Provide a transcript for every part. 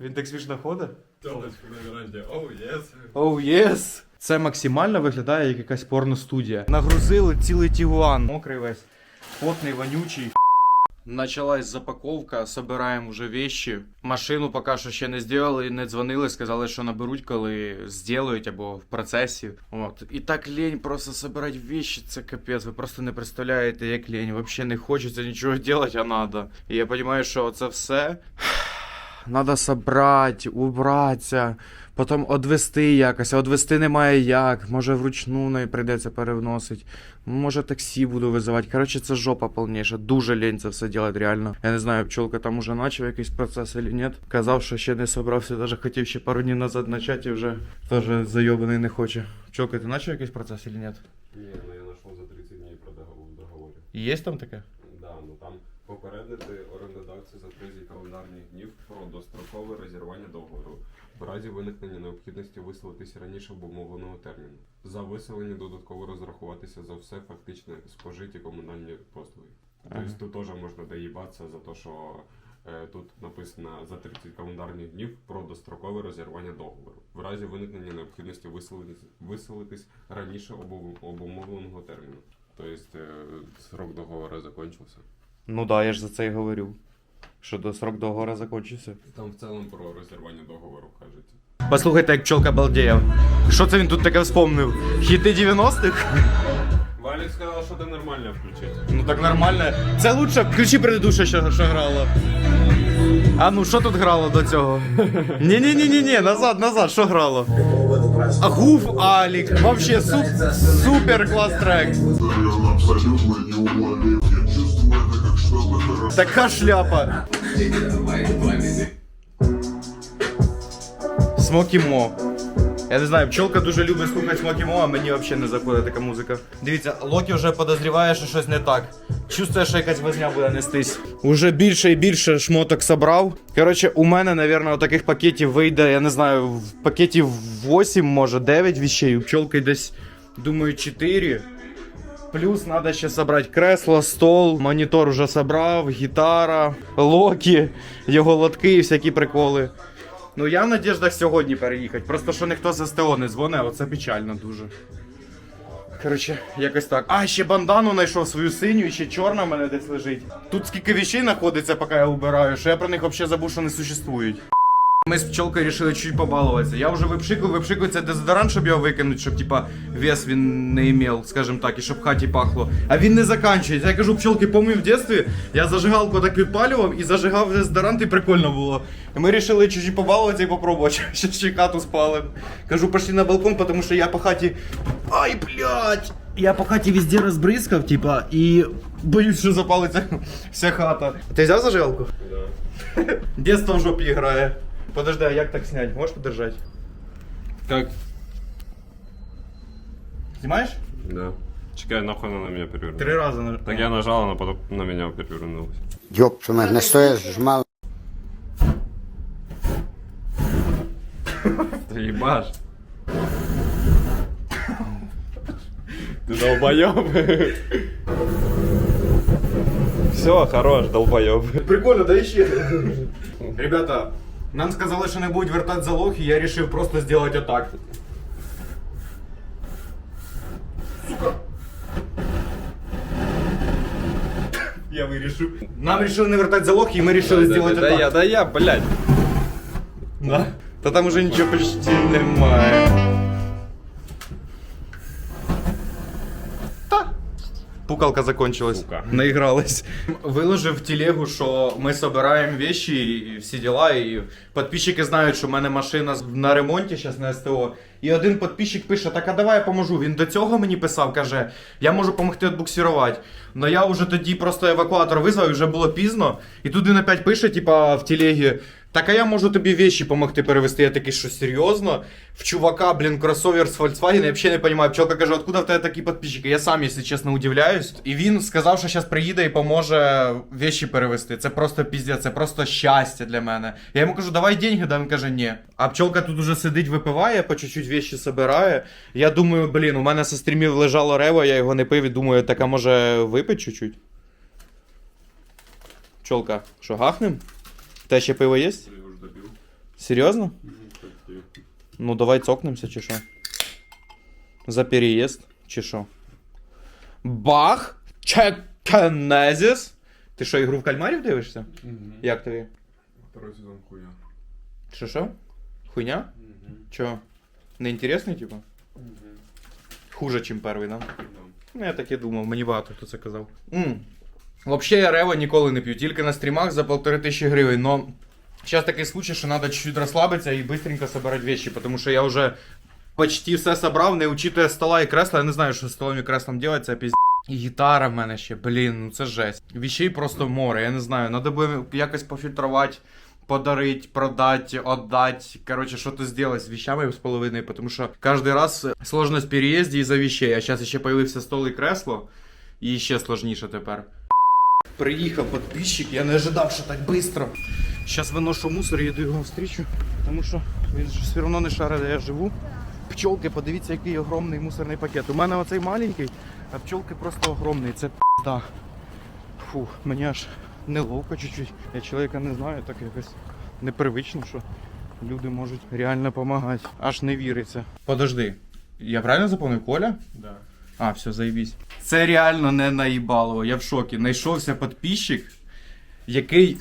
Він так смішно ходить. На. Оу, єс. Оу, єс! Це максимально виглядає як якась порностудія. Нагрузили цілий тігуан. Мокрий весь, потний, вонючий. Началась запаковка, собираємо вже вещи. Машину поки що ще не зробили, не дзвонили, сказали, що наберуть, коли зроблять або в процесі. От. І так лень просто собирати вещи, це капець. Ви просто не представляєте, як лень. Взагалі не хочеться нічого робити, а надо. І я розумію, що це все. Надо собрати, убратися, потім одвести якось, а одвести немає як. Може вручну не прийдеться перевносити. Може таксі буду визивати. Коротше, це жопа повніша. Дуже лень це все робити, реально. Я не знаю, пчолка там уже почав якийсь процес или ні. Казав, що ще не собрався, навіть хотів ще пару днів назад почати і вже теж зайобаний не хоче. Пчолка, ти почав якийсь процес или ні? Не, ну я нашел за 30 дней про договор. Є там таке? Да, ну там попередити орендодавцю за 30 календарних днів про дострокове розірвання договору. В разі виникнення необхідності виселитися раніше обумовленого терміну. За виселення додатково розрахуватися за все фактично спожиті комунальні послуги. Ага. Тобто тут теж можна доїбатися за те, що е, тут написано за 30 календарних днів про дострокове розірвання договору. В разі виникнення необхідності виселитись, виселитись раніше обумовленого терміну. Тобто е, срок договору закончився. Ну да, я ж за це і говорю. Що до срок договору закінчився. Там в цілому про розірвання договору кажуть. Послухайте, як пчолка балдеє. Що це він тут таке вспомнив? Хіти 90-х? Валік сказав, що ти нормально включить. Ну так нормально. Це лучше. Включи предыдуще, що, що грало. А ну що тут грало до цього? ні ні ні ні ні назад, назад, що грало? А гуф Алік. Вообще суп, супер клас трек. Така шляпа. Смокі Мо. Я не знаю, пчолка дуже любить слухати Смокі Мо, а мені взагалі не заходить така музика. Дивіться, Локі вже подозріває, що щось не так. Чувствує, що якась возня буде нестись. Уже більше і більше шмоток собрав. Коротше, у мене, напевно, таких пакетів вийде, я не знаю, в пакетів 8, може 9 вещей. У пчолки десь, думаю, 4. Плюс надо ще собрати кресло, стол, монітор вже собрав, гітара, локі, його лотки і всякі приколи. Ну я в надіждах сьогодні переїхати. Просто що ніхто з СТО не дзвонить, оце печально дуже. Коротше, якось так. А, ще бандану знайшов свою синю, і ще чорна в мене десь лежить. Тут скільки вещей знаходиться, поки я убираю, що я про них взагалі забув, що не существують. Ми з пчелкою вирішили чуть побалуватися. Я вже випшикав, випшикав це дезодорант, щоб його викинути, щоб типа вес він не імел, скажімо так, і щоб хаті пахло. А він не заканчується. Я кажу, пчелки, пам'ятаю в дитинстві, я зажигалку так підпалював і зажигав дезодорант, і прикольно було. І ми вирішили чуть побалуватися і попробувати, ще ще хату спалим. Кажу, пошли на балкон, тому що я по хаті. Ай, блядь! Я по хаті везде розбризкав, типа, і боюсь, що запалиться вся хата. Ти взяв зажигалку? Да. Детство в жопі грає. Подожди, а як так снять? Можеш подержати? Как? Знімаєш? Да. Чекай, нахуй она на меня перевернулась. Три рази. на- Так я нажал, она потом на меня перевернулась. Ёб мать, на что я жмал? Ты ебашь. Ты долбоёб. Все, хорош, долбоёб. Прикольно, да ще. Ребята, нам сказали, що не будуть вертати залог, і я вирішив просто зробити отак. Сука. Я вирішив. Нам вирішили не вертати залог, і ми вирішили зробити да, отак. я, да я, блядь. Да? Та там уже нічого почти немає. Пукалка закончилась. Сука. Наигралась. Виложив в телегу, що ми собираємо вещи і всі діла. І підписчики знають, що в мене машина на ремонті зараз на СТО. І один підписчик пише: Так а давай я поможу. Він до цього мені писав, каже, я можу допомогти відбуксирувати. Но я вже тоді просто евакуатор визвав, і вже було пізно. І тут він опять пише, типа, в телегі. Так а я можу тобі вещи помогти перевести. Я такий, що серйозно? В чувака, блін, кроссовер з Volkswagen, я взагалі не розумію. Пчелка каже, откуда в тебе такі підписчики? Я сам, якщо чесно, удивляюсь. І він сказав, що зараз приїде і поможе вещи перевести. Це просто піздець, це просто щастя для мене. Я йому кажу, давай деньги, да він каже, ні. А пчелка тут уже сидить, випиває, по чуть-чуть вещи собирає. Я думаю, блін, у мене со стрімів лежало рево, я його не пив і думаю, так а може випить чуть-чуть? Пчелка, що гахнем? Те ще пиво є? Серйозно? Ну, давай цокнемося, чи що? За переїзд, чи що? Бах! Чекенезіс! Ти що, ігру в кальмарів дивишся? Як тобі? Второй сезон хуя. Що що? Хуйня? Чо? Неінтересний, типу? Хуже, чим перший, да? Ну, я так і думав, мені багато хто це казав. м Взагалі я рева ніколи не п'ю, тільки на стрімах за полтори тисячі гривень, но зараз такий случай, що треба чуть-чуть розслабитися і быстренько собирати вещи, тому що я вже почти все собрав, не учитує стола і кресла, я не знаю, що з столом і креслом делать, це пізд... І гітара в мене ще, блін, ну це жесть. Вещей просто море, я не знаю, треба буде якось пофільтрувати, подарить, продать, отдать, короче, что-то сделать с вещами с половиной, потому что каждый раз сложность в переезде из-за вещей, а сейчас ще появився стол і кресло, і ще сложніше тепер. Приїхав підписчик, я не ожидав, що так швидко. Зараз виношу мусор і їду його встрічу, тому що він ж все одно не шарить, де я живу. Пчолки, подивіться, який огромний мусорний пакет. У мене оцей маленький, а пчолки просто огромний. Це пізда. Фу, мені аж неловко чуть-чуть. Я чоловіка не знаю, так якось непривично, що люди можуть реально допомагати. Аж не віриться. Подожди, я правильно запомнив Коля? Да. А, все, заебись. Це реально не наїбалово. Я в шокі. Найшовся підписчик, який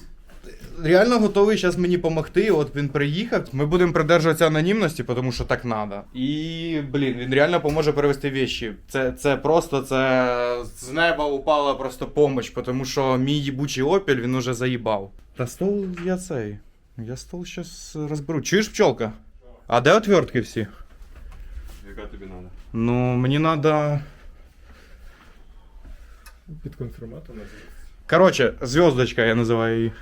реально готовий зараз мені допомогти. От він приїхав. Ми будемо придержуватися анонімності, тому що так треба. І, блін, він реально поможе перевести вещі. Це, це просто це з неба упала просто помощь, тому що мій їбучий опіль він уже заїбав. Та стол я цей. Я стол зараз розберу. Чуєш пчолка? А де отвертки всі? Яка тобі надо? Ну, мені треба. Під конфірматом Короче, звездочка я називаю її.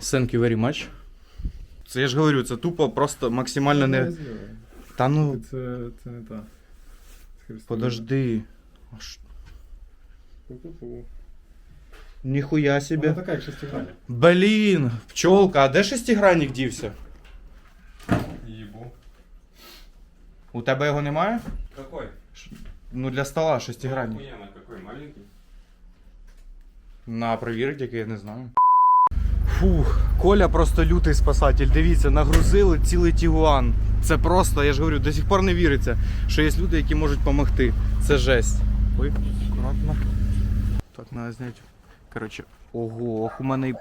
Thank you very much. Це я ж говорю, це тупо просто максимально не. Та ну, Це, це не та. Це подожди. А ш- Пу-пу-пу. Ніхуя себе. Вона така, як шестигранник. Блін, пчолка, а де шестигранник дівся? У тебе його немає? Какой? Ну для стола шестигранник. Охуєнно, какой? Маленький? На перевірити, який я не знаю. Фух, Коля просто лютий спасатель. Дивіться, нагрузили цілий Тігуан. Це просто, я ж говорю, до сих пор не віриться, що є люди, які можуть допомогти. Це жесть. Ой, акуратно. Так, треба зняти. Коротше, ого, ох у мене.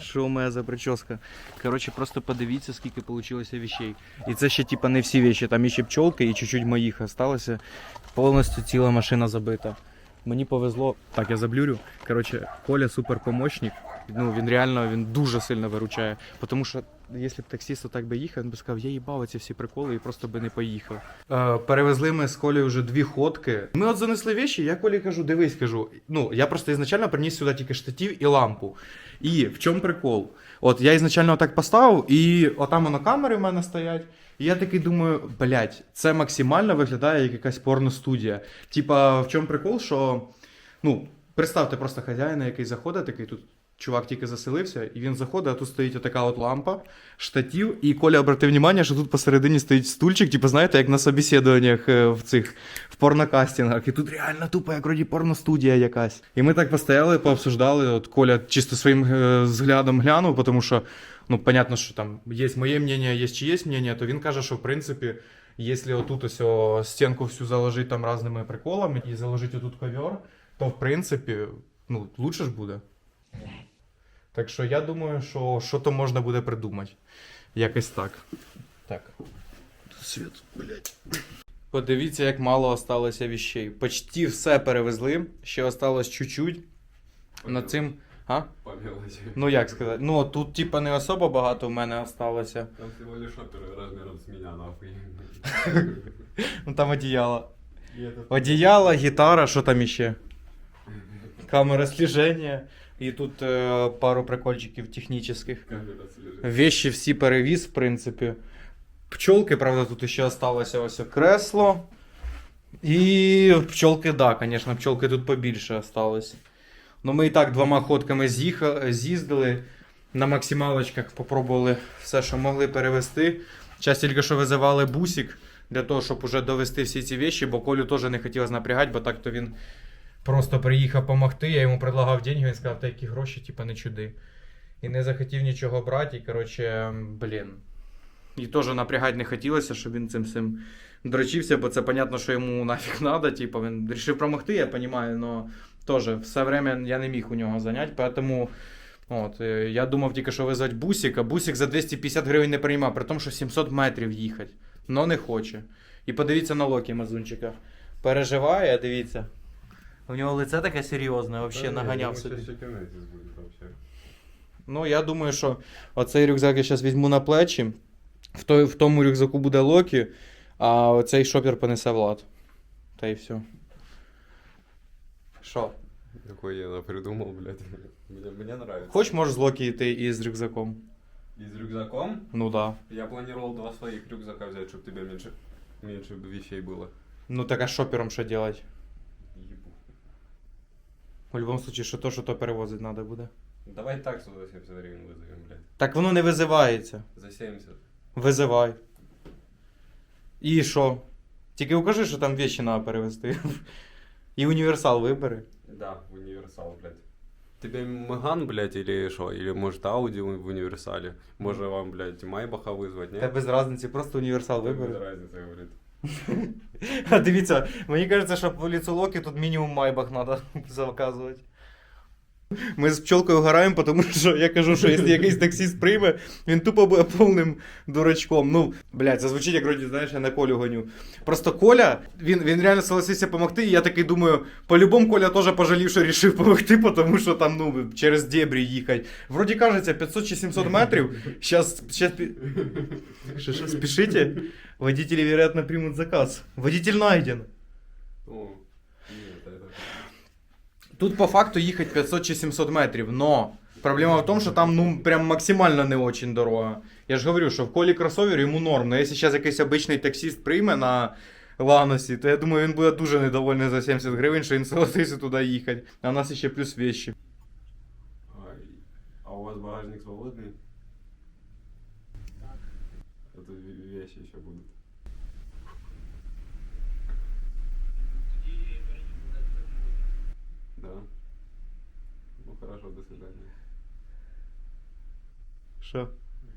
Що у мене за прическа? Коротше, просто подивіться, скільки вийшло вещей. І це ще типа не всі вещи, там ще пчолки і чуть-чуть моїх осталося. Повністю ціла машина забита. Мені повезло. Так, я заблюрю. Коротше, Коля суперпомощник. Ну, він реально він дуже сильно виручає. Тому що, якщо б таксист так би їхав, він би сказав, я їбав ці всі приколи і просто би не поїхав. Е, перевезли ми з Колею вже дві ходки. Ми от занесли вещі, я Колі кажу, дивись, кажу. Ну, я просто ізначально приніс сюди тільки штатив і лампу. І в чому прикол? От я ізначально так поставив, і отам воно камери в мене стоять. І я такий думаю, блядь, це максимально виглядає як якась порностудія. Типа, в чому прикол, що. Ну, представте просто хазяїна, який заходить, такий тут. Чувак тільки заселився, і він заходить, а тут стоїть така от лампа, штатив, і Коля обратив увагу, що тут посередині стоїть стульчик, типу, знаєте, як на собеседуваннях е, в цих в порнокастингах. І тут реально тупо, як вроді порностудія якась. І ми так постояли, пообсуждали. От Коля чисто своїм е, взглядом глянув, тому що, ну, понятно, що там є моє мнення, є чиєсь мнення, то він каже, що в принципі, якщо отут ось о, стінку всю заложити там різними приколами і заложити отут ковер, то в принципі, ну, лучше ж буде. Так що я думаю, що що то можна буде придумати. Якось так. Так. Світ, блядь. Подивіться, як мало осталося вещей. Почти все перевезли, ще осталось чуть-чуть. Над цим. А? Ну як сказати? Ну тут, типа, не особо багато в мене осталося. Там всего лишь опер размером с меня, нахуй. Ну там одіяло. Одіяло, гітара, що там іще? Камера слеження. І тут е, пару прикольчиків технічних. Вещи всі перевіз, в принципі. Пчолки, правда, тут ще осталося ось кресло. І пчолки, да, звісно, пчолки тут побільше осталось. Ну, ми і так двома ходками з'їхали, з'їздили. На максималочках попробували все, що могли перевезти. Час тільки що визивали бусик для того, щоб уже довести всі ці вещи, бо Колю теж не хотілося напрягати, бо так то він просто приїхав допомогти. Я йому предлагав деньги, він сказав, та які гроші, типа не чуди. І не захотів нічого брати, і коротше, блін. І теж напрягати не хотілося, щоб він цим всім дрочився, бо це понятно, що йому нафіг надо. Типу, він вирішив промогти, я розумію, але теж все время я не міг у нього зайняти, тому. Е, я думав тільки, що визвати бусик, а бусик за 250 гривень не приймав, при тому, що 700 метрів їхати. Но не хоче. І подивіться на Локі Мазунчика. Переживає, дивіться. У нього лице таке серйозне, взагалі наганяв собі. Ну, я думаю, що оцей рюкзак я зараз візьму на плечі. В, той, в тому рюкзаку буде Локі, а оцей шопер понесе Влад. Та й все. Що? Какой я придумал, блядь. Мне, мне нравится. Хоч можеш з Локі йти і з рюкзаком? И с рюкзаком? Ну да. Я планировал два своих рюкзака взять, чтобы тебе меньше, меньше вещей было. Ну так а шопером що делать? Ебу. В будь-якому случае, що то, що то перевозити треба буде. Давай таксу за 70 гривен вызовем, блядь. Так воно не визивається. За 70. Визивай. І що? Тільки укажи, що там вещи треба перевезти. І універсал вибери. Да, в универсал, блядь. Тебе Меган, блядь, или что? Или может Ауди в в универсале? Может вам, блядь, Майбаха вызвать, Та нет? без разниці, просто універсал Без вибери. разницы, говорит. А дивіться, мені кажеться, що по ліцу Локі тут мінімум майбах треба заказувати. Ми з пчолкою граємо, тому що я кажу, що якщо якийсь таксіст прийме, він тупо буде повним дурачком. Ну, блядь, це звучить, як вроді, знаєш, я на Колю гоню. Просто Коля, він, він реально согласився допомогти, і я такий думаю, по-любому Коля теж пожалів, що рішив допомогти, тому що там, ну, через дебрі їхати. Вроді кажеться, 500 чи 700 метрів. Щас, щас... Що, що, спішите? Водители, вероятно, примут заказ. Водитель найден. О. Тут по факту їхати 500 чи 700 метрів, но проблема в тому, що там ну прям максимально не очень дорога. Я ж говорю, що в колі кросовер йому норм, но якщо зараз якийсь обичний таксіст прийме на Ланосі, то я думаю, він буде дуже недовольний за 70 гривень, що він согласився туди їхати. А у нас ще плюс вещи. А у вас багажник свободный? Это ве- вещи еще будут. Да. Ну хорошо, до свидания. Що?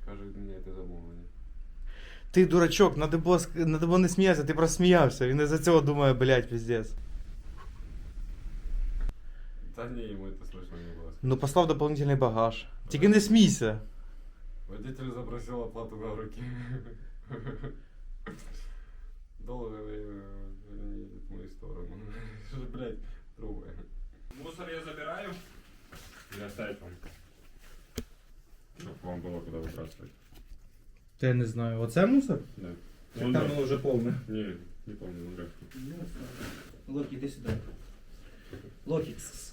Кажуть, мені це замовлення. Ти дурачок, надо було, ск- надо було не сміятися, ти просто сміявся. Він із-за цього думає, блядь, піздець. Та ні, йому це слышно не було. Ну послав дополнительний багаж. Тільки не смійся. Водитель запросил оплату на руки. Долго э, не едет в мою сторону. Что же, блядь, трубы. Мусор я забираю. Или оставить вам? Чтобы вам было куда выбрасывать. Я не знаю, оце мусор? Да. Там воно вже повне. Не, не помню, он вряд ли. Локі, іди сюди. Локі. кс-кс.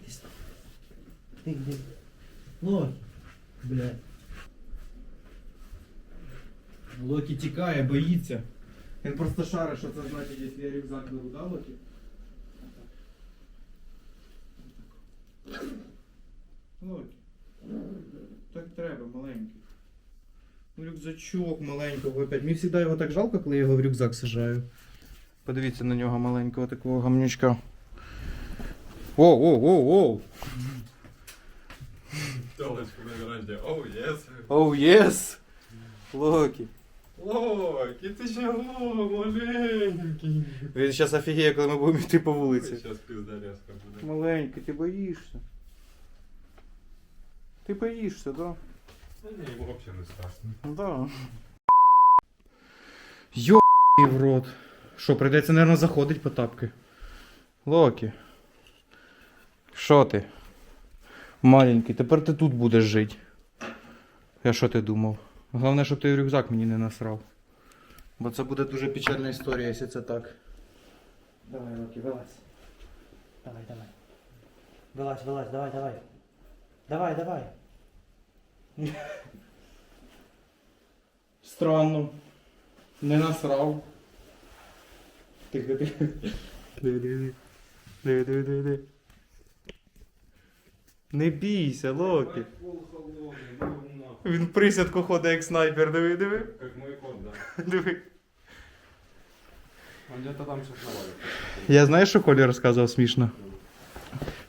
Іди сюди. Ти йди. Локі. Блядь. Локі тікає, боїться. Він просто шарить, що це значить, якщо я рюкзак беру, да, Локі? Локі. Так треба, маленький. Ну, рюкзачок маленького опять. Мені завжди його так жалко, коли я його в рюкзак сажаю. Подивіться на нього маленького такого гамнючка. Воу, воу, воу, воу. Телочку на веранде. Оу, ес. Оу, єс. Локі. Локи, ты чего, маленький? Він зараз офігіє, коли ми будемо йти по вулиці. Сейчас пиздарезка будет. Маленький, ти боїшся. Ти боїшся, да? Да не, ему вообще не страшно. Да. Йо в рот. Що, прийдеться, мабуть, заходить по тапки. Локі. Що ти? Маленький, тепер ти тут будеш жити. Я що ти думав? Головне, щоб ти рюкзак мені не насрав. Бо це буде дуже печальна історія, якщо це так. Давай, Локи, вылазь. Давай, давай. Вылазь, вылазь, давай, давай. Давай, давай. Странно. Не насрав. Тихо, тихо. Диви, диви. Диви, диви, диви, диви. Не бійся, Локі. Ну. Він в присядку ходить як снайпер, диви, диви. Как мой кот, да. Диви. Он где-то там сейчас навалит. Я знаєш, що Колі розказував смішно?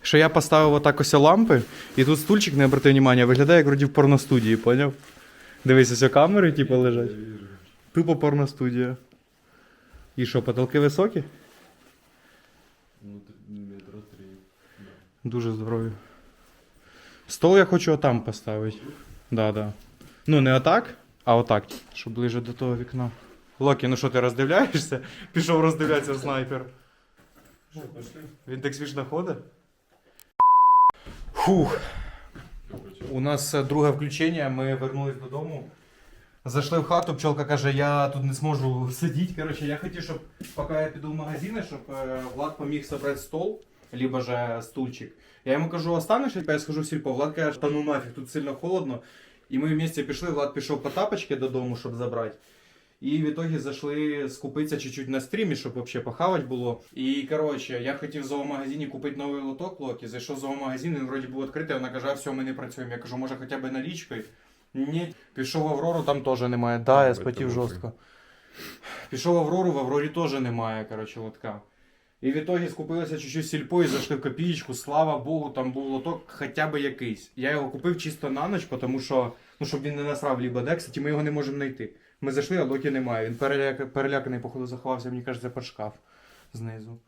що я поставив отак ось лампи, і тут стульчик, не обрати увагу, виглядає як вроді в порностудії, поняв? Дивись, ось камери, типу, лежать. Тупо порностудія. І що, потолки високі? Ну, метро три. Дуже здорові. Стол я хочу отам поставити. Да, да. Ну, не отак, а отак, щоб ближе до того вікна. Локі, ну що ти роздивляєшся? Пішов роздивлятися снайпер. Він так смішно ходить. Фух. У нас е, друге включення, ми вернулись додому. Зайшли в хату, пчелка каже, я тут не зможу сидіти. Коротше, я хотів, щоб поки я піду в магазини, щоб е, Влад поміг зібрати стол, либо же стульчик. Я йому кажу, останеш, я схожу в сільпо. Влад каже, та ну нафіг, тут сильно холодно. І ми вместе пішли, Влад пішов по тапочки додому, щоб забрати. І в ітогі зайшли скупитися чуть-чуть на стрімі, щоб взагалі похавати було. І коротше, я хотів в зоомагазині купити новий лоток Локі. Зайшов в зоомагазин, він вроді був відкритий, вона каже, а все, ми не працюємо. Я кажу, може хоча б налічкою. Ні, пішов в Аврору, там теж немає. Да, я спотів жорстко. Пішов в Аврору, в Аврорі теж немає, коротше, лотка. І в ітогі скупилися чуть-чуть сільпо і зайшли в копієчку. Слава Богу, там був лоток хоча б якийсь. Я його купив чисто на ніч, тому що, ну, щоб він не насрав лібо де, кстати, ми його не можемо знайти. Ми зайшли, а локі немає. Він переляк... переляканий, походу, заховався, мені кажеться, під шкаф знизу.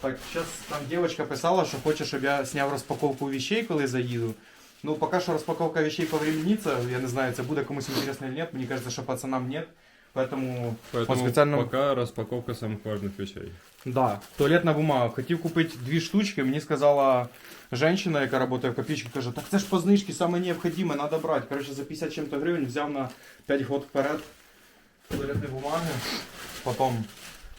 Так, зараз там дівчинка писала, що хоче, щоб я зняв розпаковку вещей, коли заїду. Ну, поки що розпаковка вещей повременится, я не знаю, це буде комусь интересно или нет, мені кажется, що пацанам нет. Поэтому Поэтому по специальному... пока распаковка самых важных вещей. Да, туалетна бумага. Хотів купити дві штучки, мені сказала женщина, яка працює в копійці, каже, так це ж по знижці саме необхідне, треба брати. Коротше, за 50 чим-то гривень взяв на 5 год вперед туалетні бумаги. Потом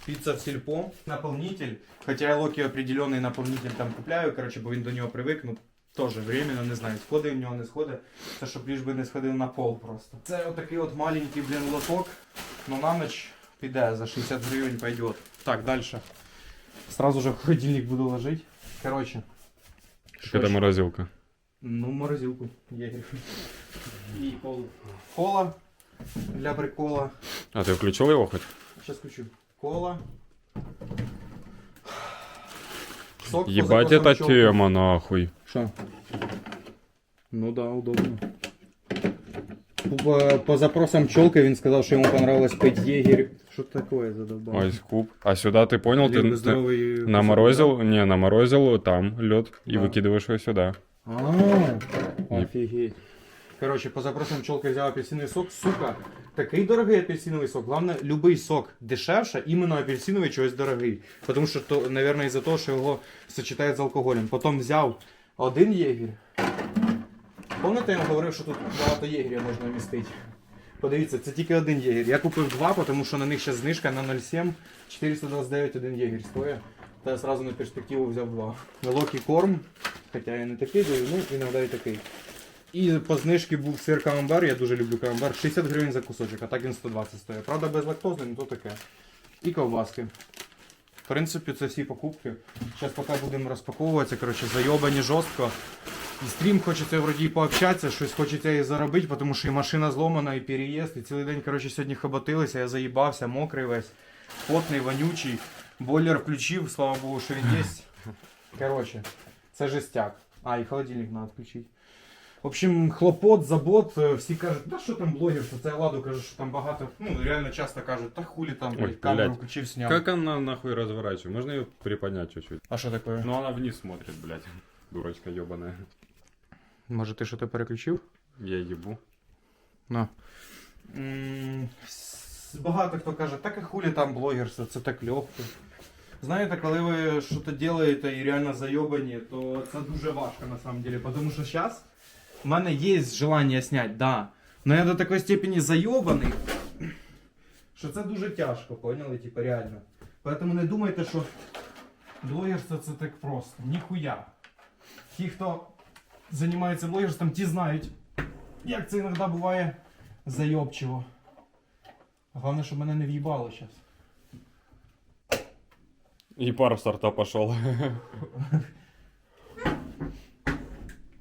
піца в сільпо, наповнитель. Хоча я Локі определенний наповнитель там купляю, коротше, бо він до нього привик, ну теж временно, не знаю, сходить в нього, не сходить. Це щоб ліж би не сходив на пол просто. Це отакий от маленький, блін, лоток. Ну на ніч піде, за 60 гривень пойдет. Так, дальше. Сразу же в холодильник буду ложить. Короче. Что это морозилка? Ну, морозилку. Егерь. И кол. Кола для прикола. А ты включил его хоть? Сейчас включу. Кола Сок по Ебать запросам эта пчелки. тема, нахуй. Что? Ну да, удобно. По, по запросам пчелка він сказав, що йому понравилось пить егерь. Что такое задолбал? Ой, куб. А сюда ты понял, ты, Либо ты здоровий кусок, наморозил, не, наморозил там лед и Да. выкидываешь его сюда. А, офігеть. Короче, по запросам пчелка взяв апельсиновий сок. Сука, такий дорогий апельсиновий сок. Главное, любий сок дешевше, іменно апельсиновий чогось дорогий. Тому що, то, наверное, із-за того, що його сочетають з алкоголем. Потім взяв один єгір. Пам'ятаєте, я вам говорив, що тут багато єгерів можна вмістити? Подивіться, це тільки один єгір. Я купив два, тому що на них ще знижка на 0,7, 429 один єгір стоїть. Та я сразу на перспективу взяв два. Локі корм, хоча я не такий даю, ну іноді і такий. І по знижці був сир камамбер, я дуже люблю камамбер, 60 гривень за кусочок, а так він 120 стоїть. Правда, без лактози, ну то таке. І ковбаски. В принципі, це всі покупки. Зараз поки будемо розпаковуватися, коротше, зайобані жорстко. І стрім хочеться вроді пообщатися, щось хочеться і заробити, тому що і машина зломана, і переїзд, і цілий день, коротше, сьогодні хоботилися, я заїбався, мокрий весь, потний, вонючий. Бойлер включив, слава Богу, що він є. Коротше, це жестяк. А, і холодильник треба включити. В общем, хлопот, забот, е, всі кажуть, да що там блогер, що це я ладу кажу, що там багато. Ну, реально часто кажуть, та хулі там, Ой, блядь, камеру блядь. включив, сняв. Как она нахуй разворачивает? Можно ее приподнять чуть-чуть? А що таке? Ну она вниз смотрит, блядь. Дурочка ебаная. Може ти що то переключив? Я ебу. На. М, с- Багато хто каже, так і хулі там блогерство, це так легко. Знаєте, коли ви щось робите і реально зайобані, то це дуже важко на самом деле. Тому що зараз в мене є желання зняти, да. Но я до такої степені зайобаний, що це дуже тяжко, поняли? Типа реально. Поэтому не думайте, що блогерство це так просто. Ніхуя. Ті, хто займається блогерством, ті знають, як це іноді буває зайобчиво. Головне, щоб мене не в'їбало зараз. И пар старта пошел.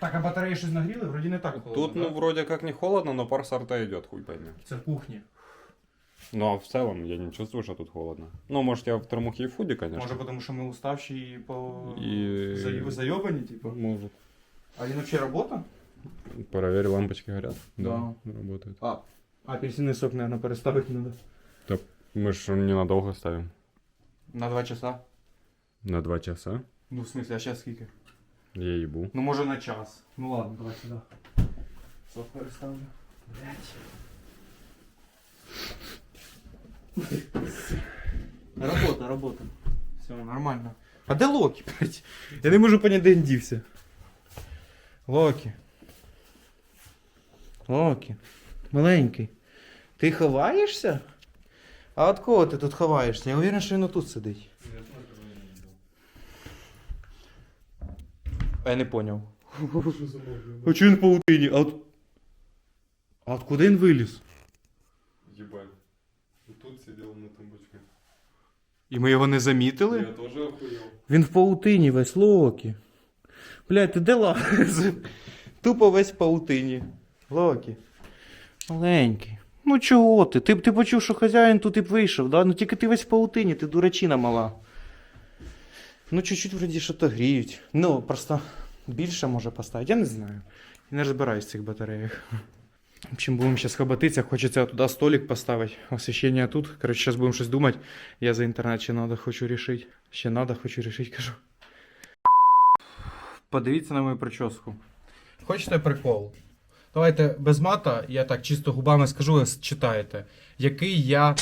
Так, а батареї щось нагріли? Вроді не так холодно. Тут, ну, да? вроде как не холодно, но пар сорта идет, хуй пойми. Це в кухні. Ну а в целом я не чувствую, что тут холодно. Ну, может, я в термухе и фуде, конечно. Може, тому що ми уставші і по... І- Зай- зайобані, типу. Может. А він взагалі робота? Проверь, лампочки горят. Да. работают. А, апельсинний сок, наверное, переставити треба. Мы же ненадолго ставим. На два часа. На два часа. Ну, в смысле, а зараз скільки? Я ебу. Ну, може на час. Ну ладно, давай сюди. Сок переставлю. Блять. Работа, работа. Все, нормально. А де Локі, блядь? Я не можу поняти, де він дівся. Локі. Локі. Маленький. Ти ховаєшся? А от кого ти тут ховаєшся? Я уверен, що він тут сидить. А я не поняв. А чого він в паутині? А от... А откуда він виліз? Ебать. Тут сидел на тумбочке. І ми його не замітили? тоже охуел. Він в паутині весь Локі. Блядь, ти де лазив? Тупо весь в паутині. Локі. Маленький. Ну чого ти? Ти, б- ти почув, що хазяїн тут і б вийшов, да? Ну тільки ти весь в паутині, ти дурачина мала. Ну, чуть-чуть вроді що то гріють. Ну, просто більше може поставити. Я не знаю. Я не розбираюсь в цих батареях. В общем, будемо зараз хоботитися. Хочеться туди столик поставити. Освіщення тут. Коротше, зараз будемо щось думати. Я за інтернет ще надо, хочу рішити. Ще надо, хочу рішити, кажу. Подивіться на мою прическу. Хочете прикол? Давайте без мата, я так чисто губами скажу, ви читаєте. Який я.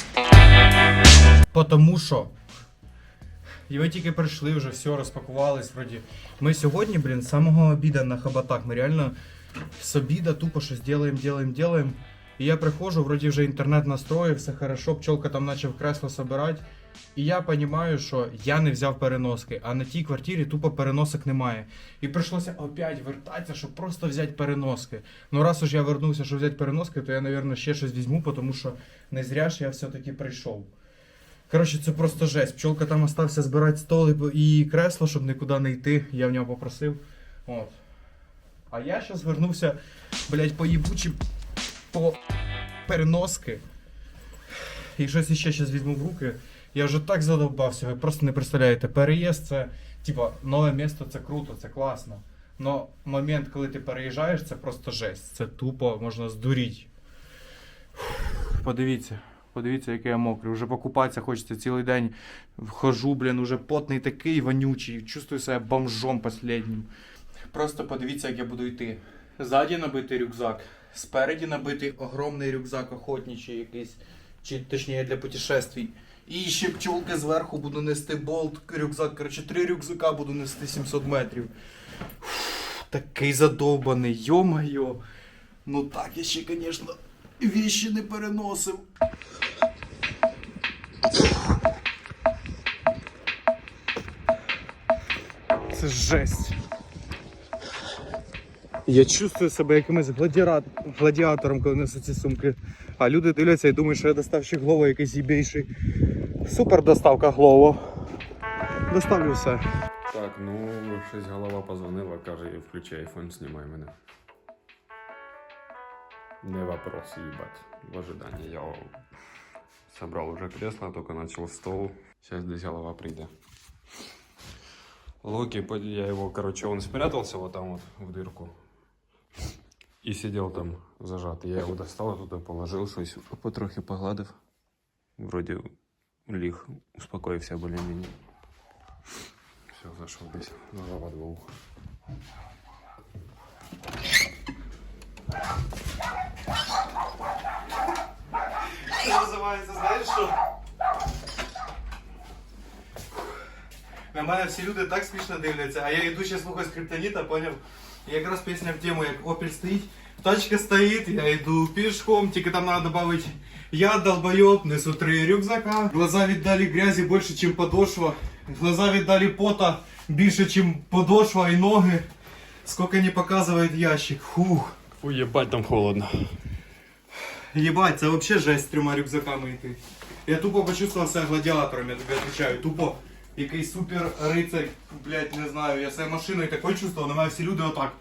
Потому що. І ви тільки прийшли, вже все, розпакувались вроді. Ми сьогодні, блін, з самого обіда на хабатах. Ми реально з обіда тупо щось делаем, делаем, делаем. І я приходжу, вроді вже інтернет настроїв, все хорошо, пчелка там почав кресло собирати. І я розумію, що я не взяв переноски, а на тій квартирі тупо переносок немає. І прийшлося опять вертатися, щоб просто взяти переноски. Ну раз уж я вернувся, щоб взяти переноски, то я, мабуть, ще щось візьму, тому що не зря ж я все-таки прийшов. Коротше, це просто жесть. Пчолка там остався збирати стол і кресло, щоб нікуди не йти. Я в нього попросив. От. А я зараз вернувся, блядь, по їбучі по переноски. І щось іще зараз візьму в руки. Я вже так задовбався, ви просто не представляєте. Переїзд це, типа, нове місто це круто, це класно. Но момент, коли ти переїжджаєш, це просто жесть. Це тупо можна здуріти. Подивіться, подивіться, який я мокрий. Уже покупатися хочеться цілий день. Вхожу, блін, уже потний такий вонючий. Чувствую себе бомжом последнім. Просто подивіться, як я буду йти. Ззаді набитий рюкзак, спереді набитий огромний рюкзак охотничий якийсь, чи точніше для путешествий. І ще пчолки зверху буду нести болт, рюкзак. Коротше, три рюкзака буду нести 700 метрів. Фу, такий задовбаний, йо-майо. Ну так я ще, звісно, віщі не переносив. Це жесть. Я чувствую себе якимось гладіра... гладіатором, коли несу ці сумки. А люди дивляться і думають, що я доставщик Глова якийсь їбейший. Супер доставка Глово. Доставлю все. Так, ну, щось голова позвонила, каже, включи айфон, знімай мене. Не вопрос, ебать. В ожидании я собрал уже кресло, только начал стол. Сейчас здесь голова придет. Локи, по- я его, короче, он спрятался вот там вот в дырку. И сидел там зажатый. Я его достал, туда положил, щось потрохи погладив. Вроде ліг, успокоївся более-менее. Все, зашел десь. Голова два уха. Це називається, знаєш На мене всі люди так смішно дивляться, а я йду ще слухаю скриптоніта, поняв? І якраз пісня в тему, як Опель стоїть, тачка стоїть, я йду пішком, тільки там треба додати я долбоеб, несу три рюкзака. Глаза віддали грязі більше, ніж подошва. Глаза віддали пота більше, ніж подошва і ноги. Сколько не показує ящик. Фух. Уебать, там холодно. Єбать, це вообще жесть з трьома рюкзаками йти. Я тупо почувствував себе гладіатором, я тобі відповідаю. Тупо якийсь супер рицарь, блядь, не знаю, я себе машиною такою чувствував, на мене всі люди отак.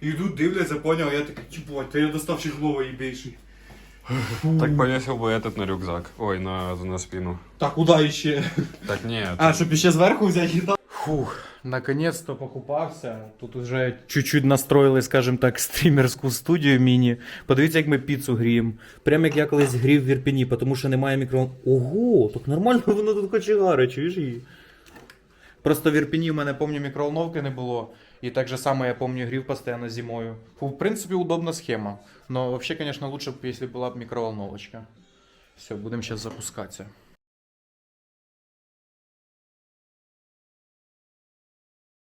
І йдуть, дивляться, поняв, я такий, єбать, та я доставщик голова їбейший. Так повесил бы этот на рюкзак. Ой, на, на спину. Так, куди ще? Так нет. А, щоб ще зверху взяти їда? Фух, наконец-то покупався. Тут уже чуть-чуть настроїли, скажімо так, стрімерську студію міні. Подивіться, як ми піцу гріємо. Прямо як я колись грів в Ірпіні, тому що немає мікро. Ого, так нормально воно тут кочегари, чуєш її? Просто в Ірпіні в мене, помню, мікроволновки не було. І так же само я помню, грів постійно зимою. В принципі, удобна схема. Но вообще, конечно, лучше б, если була б мікроволновочка. Все, будемо зараз запускатися.